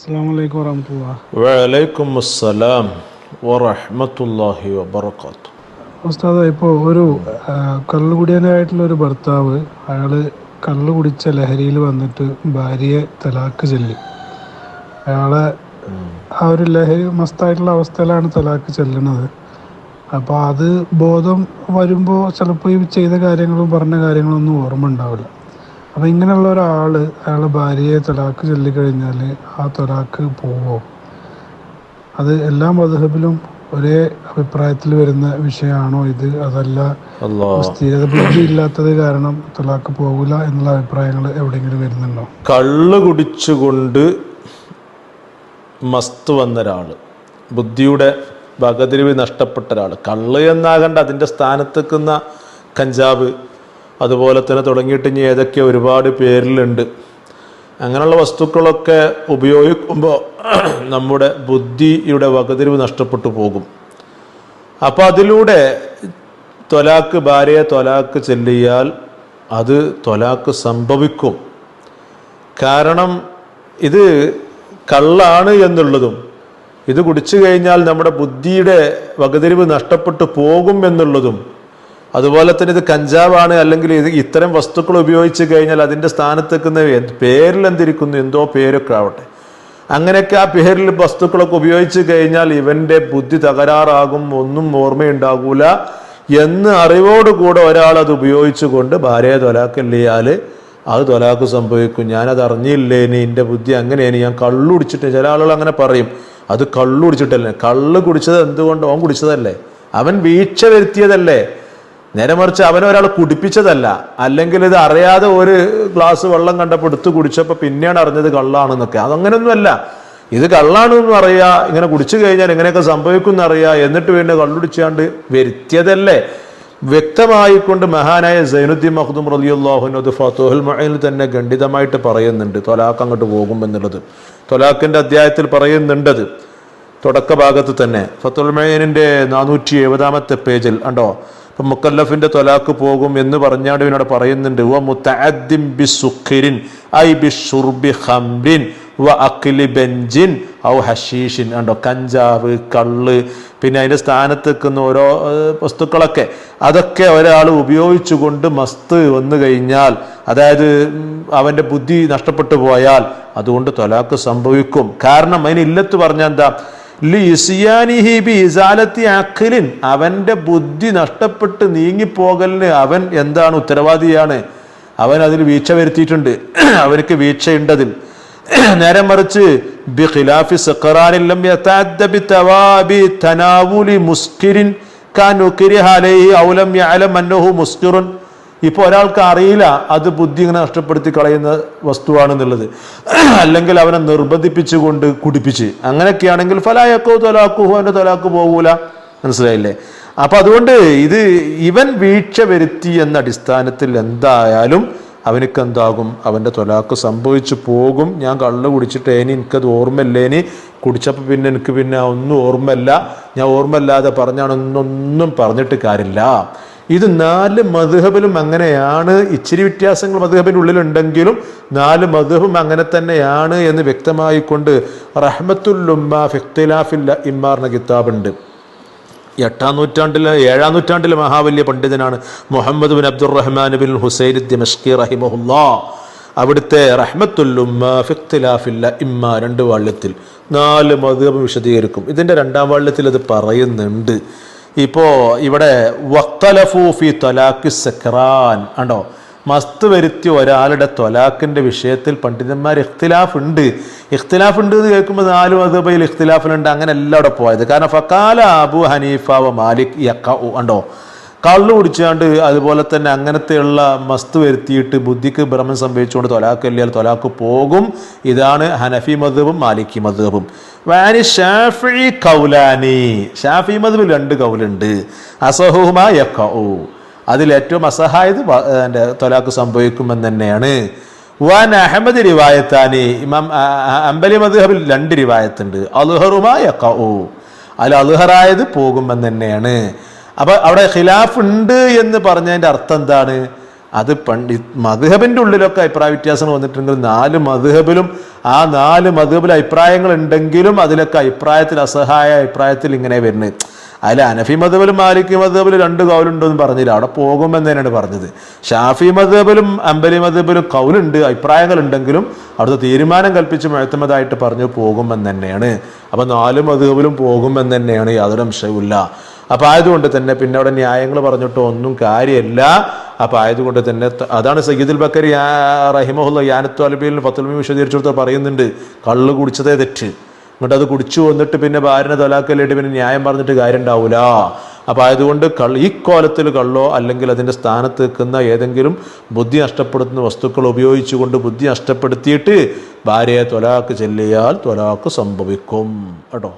അസ്സാം വലൈക്കും വറഹമത്തുള്ള വലൈക്കും അസ്സലാം ഉസ്താദ് ഇപ്പോൾ ഒരു കള്ളുകുടിയനായിട്ടുള്ള ഒരു ഭർത്താവ് അയാൾ കള്ളു കുടിച്ച ലഹരിയിൽ വന്നിട്ട് ഭാര്യയെ തലാക്ക് ചൊല്ലി. അയാളെ ആ ഒരു ലഹരി മസ്തായിട്ടുള്ള അവസ്ഥയിലാണ് തലാക്ക് ചെല്ലുന്നത് അപ്പോൾ അത് ബോധം വരുമ്പോൾ ചിലപ്പോൾ ഈ ചെയ്ത കാര്യങ്ങളും പറഞ്ഞ കാര്യങ്ങളൊന്നും ഓർമ്മ ഉണ്ടാവില്ല. അപ്പോൾ ഇങ്ങനെയുള്ള ഒരാൾ അയാളുടെ ഭാര്യയെ തൊലാക്ക് ചൊല്ലിക്കഴിഞ്ഞാൽ ആ തൊലാക്ക് പോവോ? അത് എല്ലാ മധുഹബിലും ഒരേ അഭിപ്രായത്തിൽ വരുന്ന വിഷയമാണോ ഇത്? അതല്ല സ്ഥിരത ബുദ്ധി ഇല്ലാത്തത് കാരണം തൊലാക്ക് പോകില്ല എന്നുള്ള അഭിപ്രായങ്ങൾ എവിടെയെങ്കിലും വരുന്നുണ്ടോ? കള്ള് കുടിച്ചുകൊണ്ട് മസ്ത് വന്ന ഒരാൾ ബുദ്ധിയുടെ വകതിരിവ് നഷ്ടപ്പെട്ട ഒരാൾ കള്ള് എന്നാകണ്ട അതിന്റെ സ്ഥാനത്തേക്കുന്ന കഞ്ചാവ് അതുപോലെ തന്നെ തുടങ്ങിയിട്ട് ഇനി ഏതൊക്കെ ഒരുപാട് പേരിലുണ്ട്. അങ്ങനെയുള്ള വസ്തുക്കളൊക്കെ ഉപയോഗിക്കുമ്പോൾ നമ്മുടെ ബുദ്ധിയുടെ വകതിരിവ് നഷ്ടപ്പെട്ടു പോകും. അപ്പോൾ അതിലൂടെ തൊലാക്ക് ഭാര്യയെ തൊലാക്ക് ചെല്ലിയാൽ അത് തൊലാക്ക് സംഭവിക്കും. കാരണം ഇത് കള്ളാണ് എന്നുള്ളതും ഇത് കുടിച്ചു കഴിഞ്ഞാൽ നമ്മുടെ ബുദ്ധിയുടെ വകതിരിവ് നഷ്ടപ്പെട്ടു പോകും എന്നുള്ളതും അതുപോലെ തന്നെ ഇത് കഞ്ചാവാണ് അല്ലെങ്കിൽ ഇത് ഇത്തരം വസ്തുക്കൾ ഉപയോഗിച്ച് കഴിഞ്ഞാൽ അതിന്റെ സ്ഥാനത്തേക്കുന്ന പേരിൽ എന്തിരിക്കുന്നു? എന്തോ പേരൊക്കെ ആവട്ടെ. അങ്ങനെയൊക്കെ ആ പേരിൽ വസ്തുക്കളൊക്കെ ഉപയോഗിച്ച് കഴിഞ്ഞാൽ ഇവന്റെ ബുദ്ധി തകരാറാകും ഒന്നും ഓർമ്മയുണ്ടാകൂല എന്ന് അറിവോടുകൂടെ ഒരാൾ അത് ഉപയോഗിച്ചുകൊണ്ട് ഭാര്യയെ തൊലാക്കല്ലിയാൽ അത് തൊലാക്ക് സംഭവിക്കും. ഞാനത് അറിഞ്ഞില്ലേ ഇനി എന്റെ ബുദ്ധി അങ്ങനെയാണ് ഞാൻ കള്ളു കുടിച്ചിട്ട് ചില ആളുകൾ അങ്ങനെ പറയും അത് കള്ളു കുടിച്ചിട്ടല്ലേ? കള്ള് കുടിച്ചത് എന്തുകൊണ്ട്? അവൻ കുടിച്ചതല്ലേ? അവൻ വീഴ്ച വരുത്തിയതല്ലേ? നേരെ മറിച്ച് അവനെ ഒരാൾ കുടിപ്പിച്ചതല്ല. അല്ലെങ്കിൽ ഇത് അറിയാതെ ഒരു ഗ്ലാസ് വെള്ളം കണ്ടപ്പോൾ എടുത്ത് കുടിച്ചപ്പോൾ പിന്നെയാണ് അറിഞ്ഞത് കള്ളാണെന്നൊക്കെ. അതങ്ങനെയൊന്നുമല്ല ഇത് കള്ളാണെന്നും അറിയാ ഇങ്ങനെ കുടിച്ചു കഴിഞ്ഞാൽ ഇങ്ങനെയൊക്കെ സംഭവിക്കും എന്നറിയാ എന്നിട്ട് പിന്നെ കള്ളുടിച്ചാണ്ട് വരുത്തിയതല്ലേ. വ്യക്തമായിക്കൊണ്ട് മഹാനായ സൈനുദ്ദീൻ മഖ്ദൂം റലിയുല്ലാഹുനത് ഫത്തോഹുൽ മൊയിൽ തന്നെ ഖണ്ഡിതമായിട്ട് പറയുന്നുണ്ട്. തൊലാഖ് അങ്ങോട്ട് പോകും എന്നുള്ളത്. അധ്യായത്തിൽ പറയുന്നുണ്ടത്. തുടക്ക ഭാഗത്ത് തന്നെ. ഫത്തുൽ മൊയ്യനിന്റെ നാനൂറ്റി എഴുപതാമത്തെ പേജിൽ. ഉണ്ടോ മുക്കല്ലഫിന്റെ തൊലാക്ക് പോകും എന്ന് പറഞ്ഞാണ്ട് ഇവനോട് പറയുന്നുണ്ട്. വ മുത്തഅദ്ദിം ബി സുഖിരിൻ ഐ ബി ഷുർബി ഖംറിൻ വ അഖിലി ബെഞ്ചിൻ ഔ ഹഷീഷിൻ. ഉണ്ടോ കഞ്ചാവ് കള്ള് പിന്നെ അതിന്റെ സ്ഥാനത്ത് നിൽക്കുന്ന ഓരോ വസ്തുക്കളൊക്കെ. അതൊക്കെ ഒരാൾ ഉപയോഗിച്ചുകൊണ്ട് മസ്ത് വന്നു കഴിഞ്ഞാൽ അതായത് അവന്റെ ബുദ്ധി നഷ്ടപ്പെട്ടു പോയാൽ അതുകൊണ്ട് തൊലാക്ക് സംഭവിക്കും. കാരണം അതിന് ഇല്ലത്ത് പറഞ്ഞാൽ എന്താ? അഖിലിൻ. അവന്റെ ബുദ്ധി നഷ്ടപ്പെട്ട് നീങ്ങിപ്പോകലിന് അവൻ എന്താണ് ഉത്തരവാദിയാണ്? അവൻ അതിൽ വീഴ്ച വരുത്തിയിട്ടുണ്ട്. അവർക്ക് വീഴ്ചയുണ്ടതിൽ. നേരെ മറിച്ച് ബി ഖിലാഫി മുസ്കിരിൻ കാൻ ഉക്രിഹ അലൈഹി ഔ ലം യഅലം അന്നഹു മുസ്കിറുൻ. ഇപ്പോൾ ഒരാൾക്ക് അറിയില്ല അത് ബുദ്ധി ഇങ്ങനെ നഷ്ടപ്പെടുത്തി കളയുന്ന വസ്തുവാണെന്നുള്ളത്. അല്ലെങ്കിൽ അവനെ നിർബന്ധിപ്പിച്ചുകൊണ്ട് കുടിപ്പിച്ച്. അങ്ങനെയൊക്കെയാണെങ്കിൽ ഫലായക്കോ തൊലാക്കുഹോ അവന്റെ തൊലാക്ക് പോകൂല. മനസ്സിലായില്ലേ? അപ്പൊ അതുകൊണ്ട് ഇത് ഇവൻ വീഴ്ച വരുത്തി എന്ന അടിസ്ഥാനത്തിൽ എന്തായാലും അവനക്ക് എന്താകും അവന്റെ തൊലാക്ക് സംഭവിച്ചു പോകും. ഞാൻ കള്ള് കുടിച്ചിട്ട് ഇനി എനിക്കത് ഓർമ്മയില്ലേനി കുടിച്ചപ്പോൾ പിന്നെ എനിക്ക് പിന്നെ ഒന്നും ഓർമ്മയില്ല. ഞാൻ ഓർമ്മയില്ലാതെ പറഞ്ഞാണൊന്നൊന്നും പറഞ്ഞിട്ട് കാര്യമില്ല. ഇത് നാല് മധുഹബിലും അങ്ങനെയാണ്. ഇച്ചിരി വ്യത്യാസങ്ങൾ മധുഹബിന്റെ ഉള്ളിലുണ്ടെങ്കിലും നാല് മധുഹും അങ്ങനെ തന്നെയാണ് എന്ന് വ്യക്തമായിക്കൊണ്ട് റഹ്മത്തുല്ലുമ്മ ഫിഖ്തിലാഫില്ല ഇമ്മാറിന കിതാബുണ്ട്. എട്ടാം നൂറ്റാണ്ടിലെ ഏഴാം നൂറ്റാണ്ടിലെ മഹാവല്യ പണ്ഡിതനാണ് മുഹമ്മദ് ബിൻ അബ്ദുറഹ്മാൻ ബിൻ ഹുസൈൻ ദിമഷ്കി റഹിമഹുല്ലാ. അവിടുത്തെ റഹ്മത്തുല്ലുമ്മിഖ്തിലാഫില്ല ഇമ്മ രണ്ട് വാള്യത്തിൽ നാല് മധുഹബ് വിശദീകരിക്കും. ഇതിന്റെ രണ്ടാം വാള്യത്തിൽ അത് പറയുന്നുണ്ട്. ഇപ്പോൾ ഇവിടെ വക്തലഫൂഫി തലാഖ് സക്രാൻ ആണ്ടോ മസ്ത് വരുത്തി ഒരാളുടെ തൊലാഖിന്റെ വിഷയത്തിൽ പണ്ഡിതന്മാർ ഇഖ്തിലാഫ് ഉണ്ട്. ഇഖ്തിലാഫ് ഉണ്ട് എന്ന് കേൾക്കുമ്പോൾ നാലു മതബയിൽ ഇഖ്തിലാഫിലുണ്ട്. അങ്ങനെ എല്ലാം അവിടെ പോയത്. കാരണം ഫക്കാല അബു ഹനീഫ വ മാലിക് യക്ക ഉണ്ടോ? കള്ളു കുടിച്ചാണ്ട് അതുപോലെ തന്നെ അങ്ങനത്തെയുള്ള മസ്ത് വരുത്തിയിട്ട് ബുദ്ധിക്ക് ഭ്രമം സംഭവിച്ചുകൊണ്ട് തൊലാക്ക് അല്ലിയാൽ തൊലാക്ക് പോകും. ഇതാണ് ഹനഫി മധുബും മാലിക്കി മധുബും. വാനി ഷാഫി കൗലാനി. ഷാഫി മധുബിൽ രണ്ട് കൗലുണ്ട്. അസഹുമാ യക്കഉ അതിൽ ഏറ്റവും അസഹായത് എന്റെ തൊലാക്ക് സംഭവിക്കുമെന്ന് തന്നെയാണ്. വാൻ അഹമ്മദ് റിവായത്താനി ഇമാം അമ്പലി മദ്ഹബിൽ രണ്ട് റിവായത്തുണ്ട് അലുഹറുമായ യക്കഉ അതിൽ അലുഹറായത് പോകുമെന്ന് തന്നെയാണ്. അപ്പൊ അവിടെ ഖിലാഫ് ഉണ്ട് എന്ന് പറഞ്ഞതിന്റെ അർത്ഥം എന്താണ്? അത് പണ്ഡി മധുഹബിന്റെ ഉള്ളിലൊക്കെ അഭിപ്രായ വ്യത്യാസങ്ങൾ വന്നിട്ടുണ്ടെങ്കിൽ നാല് മധുഹബിലും ആ നാല് മധുഹബിൽ അഭിപ്രായങ്ങൾ ഉണ്ടെങ്കിലും അതിലൊക്കെ അഭിപ്രായത്തിൽ അസഹായ അഭിപ്രായത്തിൽ ഇങ്ങനെ വരുന്നത്. അതിൽ അനഫി മധബലും മാലിക് മധബലും രണ്ട് കൗലുണ്ടെന്ന് പറഞ്ഞില്ല. അവിടെ പോകുമെന്ന് തന്നെയാണ് പറഞ്ഞത്. ഷാഫി മധബലും അമ്പലി മധബലും കൗലുണ്ട് അഭിപ്രായങ്ങൾ ഉണ്ടെങ്കിലും അവിടുത്തെ തീരുമാനം കൽപ്പിച്ച് മഴത്തമതായിട്ട് പറഞ്ഞു പോകുമെന്ന് തന്നെയാണ്. അപ്പം നാല് മധബിലും പോകുമെന്ന് തന്നെയാണ് യാതൊരു അംശവുമില്ല. അപ്പം ആയതുകൊണ്ട് തന്നെ പിന്നെ അവിടെ ന്യായങ്ങൾ പറഞ്ഞിട്ട് ഒന്നും കാര്യമല്ല. അപ്പം ആയതുകൊണ്ട് തന്നെ അതാണ് സയ്യിദുൽ ബക്കരി റഹിമഹുല്ല യാനത്തു അലബിയിൽ ഫത്തുൽമി വിശദീകരിച്ചിടത്ത് പറയുന്നുണ്ട്. കള്ള് കുടിച്ചതേ തെറ്റ്. എന്നിട്ട് അത് കുടിച്ചു വന്നിട്ട് പിന്നെ ഭാര്യനെ തൊലാക്കല്ലിട്ട് പിന്നെ ന്യായം പറഞ്ഞിട്ട് കാര്യം ഉണ്ടാവില്ല അപ്പോൾ ആയതുകൊണ്ട് കള്ള് ഈ കോലത്തിൽ കള്ളോ അല്ലെങ്കിൽ അതിന്റെ സ്ഥാനത്ത് നിൽക്കുന്ന ഏതെങ്കിലും ബുദ്ധി നഷ്ടപ്പെടുത്തുന്ന വസ്തുക്കൾ ഉപയോഗിച്ചുകൊണ്ട് ബുദ്ധി നഷ്ടപ്പെടുത്തിയിട്ട് ഭാര്യയെ തൊലാക്ക് ചെല്ലിയാൽ തൊലാക്ക് സംഭവിക്കും. കേട്ടോ?